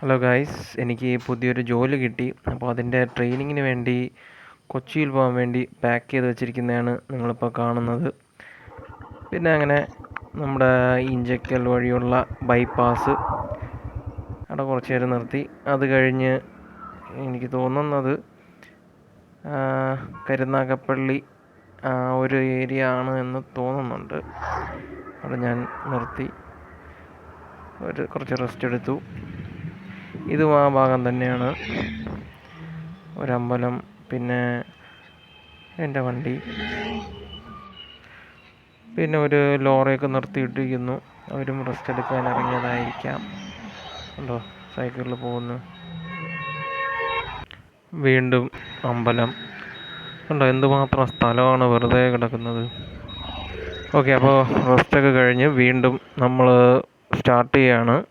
Hello guys എനിക്ക് പുതിയൊരു ജോലി കിട്ടി. അപ്പോൾ അതിന്റെ ട്രെയിനിങ്ങിന് വേണ്ടി കൊച്ചിയിൽ പോകാൻ വേണ്ടി പാക്ക് ചെയ്ത് വെച്ചിരിക്കുന്നതാണ് നിങ്ങളിപ്പോൾ കാണുന്നത്. പിന്നെ അങ്ങനെ നമ്മുടെ ഇഞ്ചക്കൽ വഴിയുള്ള ബൈപ്പാസ് അവിടെ കുറച്ച് നേരം നിർത്തി. അത് കഴിഞ്ഞ് എനിക്ക് തോന്നുന്നത് കരുനാഗപ്പള്ളി ഒരു ഏരിയ ആണ് എന്ന് തോന്നുന്നുണ്ട്. അവിടെ ഞാൻ നിർത്തി. ഒരു കുറച്ച് റെസ്റ്റ് എടുത്തു. ഇതും ആ ഭാഗം തന്നെയാണ്. ഒരമ്പലം പിന്നെ എന്റെ വണ്ടി. പിന്നെ ഒരു ലോറിയൊക്കെ നിർത്തിയിട്ടിരിക്കുന്നു. അവരും റെസ്റ്റ് എടുക്കാൻ ഇറങ്ങിയതായിരിക്കാം. ഉണ്ടോ? സൈക്കിളിൽ പോകുന്നു. വീണ്ടും അമ്പലം. ഉണ്ടോ? എന്തുമാത്രം സ്ഥലമാണ് വെറുതെ കിടക്കുന്നത്? ഓക്കെ അപ്പോൾ റെസ്റ്റൊക്കെ കഴിഞ്ഞ് വീണ്ടും നമ്മൾ സ്റ്റാർട്ട് ചെയ്യാണ്.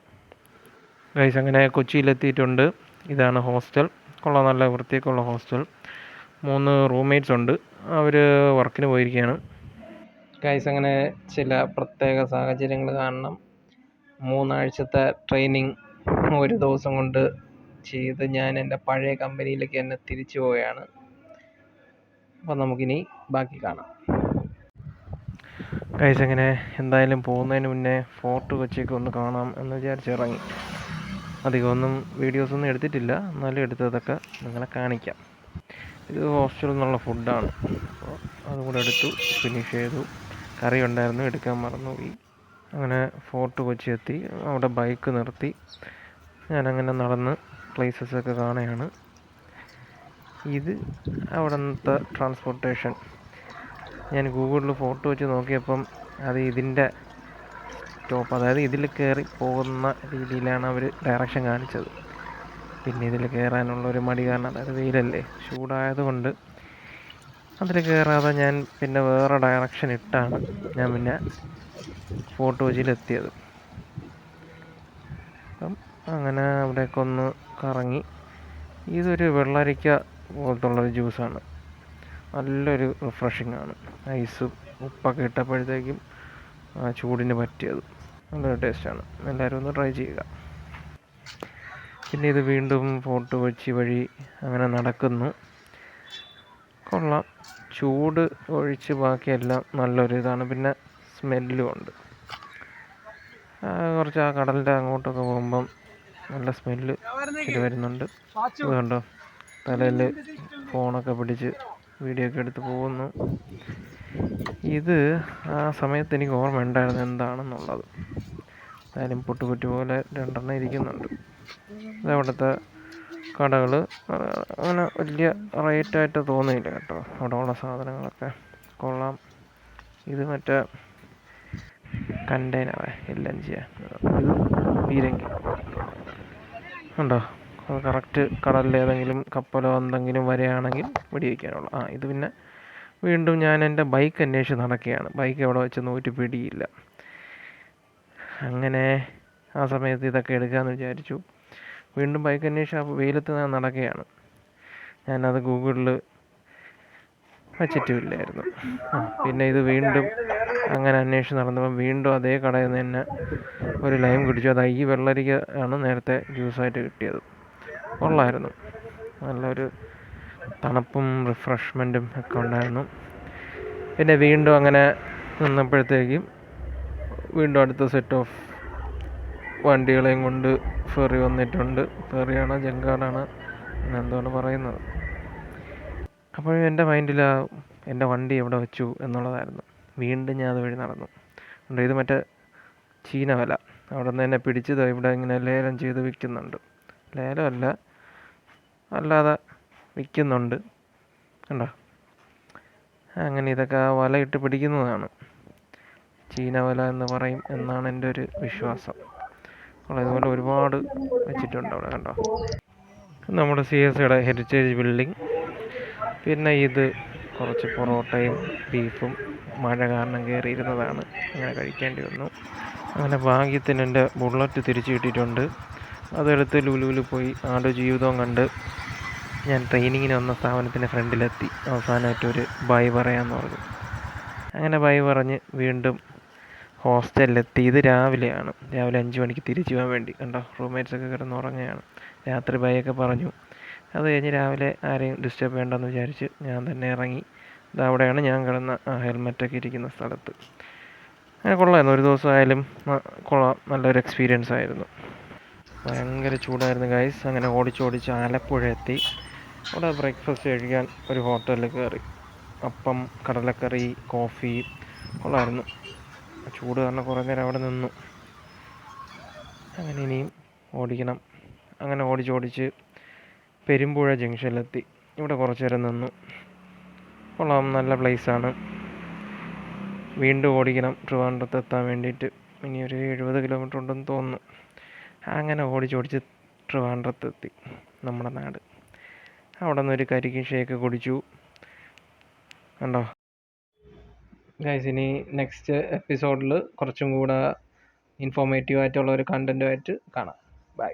ഗൈസ് അങ്ങനെ കൊച്ചിയിലെത്തിയിട്ടുണ്ട്. ഇതാണ് ഹോസ്റ്റൽ. കൊള്ളാം നല്ല വൃത്തിയൊക്കെ ഉള്ള ഹോസ്റ്റൽ. മൂന്ന് റൂംമേറ്റ്സ് ഉണ്ട്. അവർ വർക്കിന് പോയിരിക്കുകയാണ്. ഗൈസ് അങ്ങനെ ചില പ്രത്യേക സാഹചര്യങ്ങൾ കാരണം മൂന്നാഴ്ചത്തെ ട്രെയിനിങ് ഒരു ദിവസം കൊണ്ട് ചെയ്ത് ഞാൻ എന്റെ പഴയ കമ്പനിയിലേക്ക് എന്നെ തിരിച്ചു പോവുകയാണ്. അപ്പം നമുക്കിനി ബാക്കി കാണാം. കൈസ് അങ്ങനെ എന്തായാലും പോകുന്നതിന് മുന്നേ ഫോർട്ട് കൊച്ചിക്ക് ഒന്ന് കാണാം എന്ന് വിചാരിച്ച് ഇറങ്ങി. അധികമൊന്നും വീഡിയോസൊന്നും എടുത്തിട്ടില്ല. എന്നാലും എടുത്തതൊക്കെ നിങ്ങളെ കാണിക്കാം. ഇത് ഹോസ്റ്റലിൽ നിന്നുള്ള ഫുഡാണ് അപ്പോൾ അതും കൂടെ എടുത്തു ഫിനിഷ് ചെയ്തു. കറി ഉണ്ടായിരുന്നു എടുക്കാൻ മറന്നുപോയി. അങ്ങനെ ഫോർട്ട് കൊച്ചി എത്തി. അവിടെ ബൈക്ക് നിർത്തി. ഞാനങ്ങനെ നടന്ന് പ്ലേസസ് ഒക്കെ കാണുകയാണ്. ഇത് അവിടുത്തെ ട്രാൻസ്പോർട്ടേഷൻ ഞാൻ ഗൂഗിളിൽ ഫോട്ടോ വെച്ച് നോക്കിയപ്പം അത് ഇതിന്റെ സ്റ്റോപ്പ് അതായത് ഇതിൽ കയറി പോകുന്ന രീതിയിലാണ് അവർ ഡയറക്ഷൻ കാണിച്ചത്. പിന്നെ ഇതിൽ കയറാനുള്ള ഒരു മടി കാരണം അതായത് വെയിലല്ലേ ചൂടായതുകൊണ്ട് അതിൽ കയറാതെ ഞാൻ പിന്നെ വേറെ ഡയറക്ഷൻ ഇട്ടാണ് ഞാൻ പിന്നെ ഫോർട്ട് കൊച്ചിയിലെത്തിയത് അപ്പം അങ്ങനെ അവിടെയൊക്കെ ഒന്ന് കറങ്ങി. ഇതൊരു വെള്ളരിക്ക പോലത്തുള്ളൊരു ജ്യൂസാണ് നല്ലൊരു റിഫ്രഷിംഗ് ആണ്. ഐസും ഉപ്പൊക്കെ ഇട്ടപ്പോഴത്തേക്കും ചൂടിന് പറ്റിയത്. നല്ലൊരു ടേസ്റ്റാണ്. എല്ലാവരും ഒന്ന് ട്രൈ ചെയ്യുക. പിന്നെ ഇത് വീണ്ടും ഫോർട്ട് കൊച്ചി വഴി അങ്ങനെ നടക്കുന്നു. കൊള്ളാം. ചൂട് ഒഴിച്ച് ബാക്കിയെല്ലാം നല്ലൊരു ഇതാണ്. പിന്നെ സ്മെല്ലും ഉണ്ട്. കുറച്ച് ആ കടലിന്റെ അങ്ങോട്ടൊക്കെ പോകുമ്പം നല്ല സ്മെല്ല് വരുന്നുണ്ട്. ഇത് കണ്ടോ? തലയിൽ ഫോണൊക്കെ പിടിച്ച് വീഡിയോ ഒക്കെ എടുത്ത് പോകുന്നു. ഇത് ആ സമയത്ത് എനിക്ക് ഓർമ്മ ഉണ്ടായിരുന്നു എന്താണെന്നുള്ളത്. എന്തായാലും പൊട്ടുപൊട്ടി പോലെ രണ്ടെണ്ണം ഇരിക്കുന്നുണ്ട്. അതവിടുത്തെ കടകൾ അങ്ങനെ വലിയ റേറ്റായിട്ട് തോന്നിയില്ല കേട്ടോ. അവിടെ ഉള്ള സാധനങ്ങളൊക്കെ. കൊള്ളാം. ഇത് മറ്റേ കണ്ടെയ്നറേ എല്ലാം ജി ഇത് പീരങ്കി ഉണ്ടോ? അത് കറക്റ്റ് കടലിൽ ഏതെങ്കിലും കപ്പലോ എന്തെങ്കിലും വരികയാണെങ്കിൽ വെടിവെക്കാനുള്ളൂ ആ ഇത് പിന്നെ വീണ്ടും ഞാൻ എന്റെ ബൈക്ക് അന്വേഷിച്ച് നടക്കുകയാണ്. ബൈക്ക് എവിടെ വെച്ചെന്ന് ഒരു പിടിയില്ല. അങ്ങനെ ആ സമയത്ത് ഇതൊക്കെ എടുക്കാമെന്ന് വിചാരിച്ചു. വീണ്ടും ബൈക്ക് അന്വേഷിച്ച് ആ വെയിലത്ത് ഞാൻ നടക്കുകയാണ്. ഞാനത് ഗൂഗിളിൽ വച്ചിട്ടുമില്ലായിരുന്നു. പിന്നെ ഇത് വീണ്ടും അങ്ങനെ അന്വേഷിച്ച് നടന്നപ്പോൾ വീണ്ടും അതേ കടയിൽ നിന്ന് തന്നെ ഒരു ലൈം കുടിച്ചു. അത് ഈ വെള്ളരിക്ക ആണ് നേരത്തെ ജ്യൂസായിട്ട് കിട്ടിയത്. കൊള്ളായിരുന്നു. നല്ലൊരു തണുപ്പും റിഫ്രഷ്മെന്റും ഒക്കെ ഉണ്ടായിരുന്നു. പിന്നെ വീണ്ടും അങ്ങനെ നിന്നപ്പോഴത്തേക്കും വീണ്ടും അടുത്ത സെറ്റ് ഓഫ് വണ്ടികളെയും കൊണ്ട് ഫെറി വന്നിട്ടുണ്ട്. ഫെറിയാണ് ജങ്കാടാണ് അങ്ങനെ എന്താണ് പറയുന്നത്. അപ്പോഴും എന്റെ മൈൻഡിൽ ആ എന്റെ വണ്ടി എവിടെ വെച്ചു എന്നുള്ളതായിരുന്നു. വീണ്ടും ഞാൻ അതുവഴി നടന്നു. ഉണ്ട് ഇത് മറ്റേ ചീന വില. അവിടെ നിന്ന് എന്നെ പിടിച്ചത് ഇവിടെ ഇങ്ങനെ ലേലം ചെയ്ത് വിൽക്കുന്നുണ്ട്. ലേലമല്ല അല്ലാതെ വിൽക്കുന്നുണ്ട്. കണ്ടോ? അങ്ങനെ ഇതൊക്കെ ആ വലയിട്ട് പിടിക്കുന്നതാണ്. ചീന വല എന്ന് പറയും എന്നാണ് എന്റെ ഒരു വിശ്വാസം. അതുപോലെ ഒരുപാട് വെച്ചിട്ടുണ്ട് അവിടെ കണ്ടോ? നമ്മുടെ സി എസ് സിയുടെ ഹെറിറ്റേജ് ബിൽഡിംഗ് പിന്നെ ഇത് കുറച്ച് പൊറോട്ടയും ബീഫും മഴ കാരണം കയറിയിരുന്നതാണ്. അങ്ങനെ കഴിക്കേണ്ടി വന്നു. അങ്ങനെ ഭാഗ്യത്തിന് എന്റെ ബുള്ളറ്റ് തിരിച്ചു കിട്ടിയിട്ടുണ്ട്. അതെടുത്ത് ലുലുവിൽ പോയി ആടു ജീവിതവും കണ്ട് ഞാൻ ട്രെയിനിങ്ങിന് വന്ന സ്ഥാപനത്തിന്റെ ഫ്രണ്ടിലെത്തി. അവസാനമായിട്ടൊരു ബൈ പറയാമെന്ന് പറഞ്ഞു. അങ്ങനെ ബൈ പറഞ്ഞ് വീണ്ടും ഹോസ്റ്റലിലെത്തിയത് രാവിലെയാണ്. രാവിലെ അഞ്ച് മണിക്ക് തിരിച്ചു പോകാൻ വേണ്ടി. കണ്ടോ? റൂംമേറ്റ്സൊക്കെ കിടന്ന് ഉറങ്ങുകയാണ്. രാത്രി ബൈയൊക്കെ പറഞ്ഞു. അത് കഴിഞ്ഞ് രാവിലെ ആരെയും ഡിസ്റ്റർബ് വേണ്ടെന്ന് വിചാരിച്ച് ഞാൻ തന്നെ ഇറങ്ങി. അവിടെയാണ് ഞാൻ കിടന്ന ആ ഹെൽമെറ്റൊക്കെ ഇരിക്കുന്ന സ്ഥലത്ത്. അങ്ങനെ കൊള്ളായിരുന്നു. ഒരു ദിവസമായാലും കൊള്ളാം. നല്ലൊരു എക്സ്പീരിയൻസ് ആയിരുന്നു. ഭയങ്കര ചൂടായിരുന്നു ഗൈസ് അങ്ങനെ ഓടിച്ചോടിച്ച് ആലപ്പുഴ എത്തി അവിടെ ബ്രേക്ക്ഫാസ്റ്റ് കഴിക്കാൻ ഒരു ഹോട്ടലിൽ കയറി. അപ്പം കടലക്കറി കോഫി കൊള്ളായിരുന്നു. ചൂട് കാരണം കുറേ നേരം അവിടെ നിന്നു. അങ്ങനെ ഇനിയും ഓടിക്കണം. അങ്ങനെ ഓടിച്ചോടിച്ച് പെരുമ്പുഴ ജംഗ്ഷനിലെത്തി. ഇവിടെ കുറച്ച് നേരം നിന്നു. കൊള്ളാം നല്ല പ്ലേസാണ് വീണ്ടും ഓടിക്കണം. ട്രിവാൻഡ്രത്ത് എത്താൻ വേണ്ടിയിട്ട്. ഇനി ഒരു എഴുപത് കിലോമീറ്റർ ഉണ്ടെന്ന് തോന്നുന്നു. അങ്ങനെ ഓടിച്ചോടിച്ച് ട്രിവാൻഡ്രത്തെത്തി നമ്മുടെ നാട്. അവിടെ നിന്ന് ഒരു കരിക്കും ഷേക്ക് കുടിച്ചു. കണ്ടോ? ഗൈസ് ഇനി നെക്സ്റ്റ് എപ്പിസോഡിൽ കുറച്ചും കൂടെ ഇൻഫോർമേറ്റീവ് ആയിട്ടുള്ള ഒരു കണ്ടന്റുമായിട്ട് കാണാം. ബൈ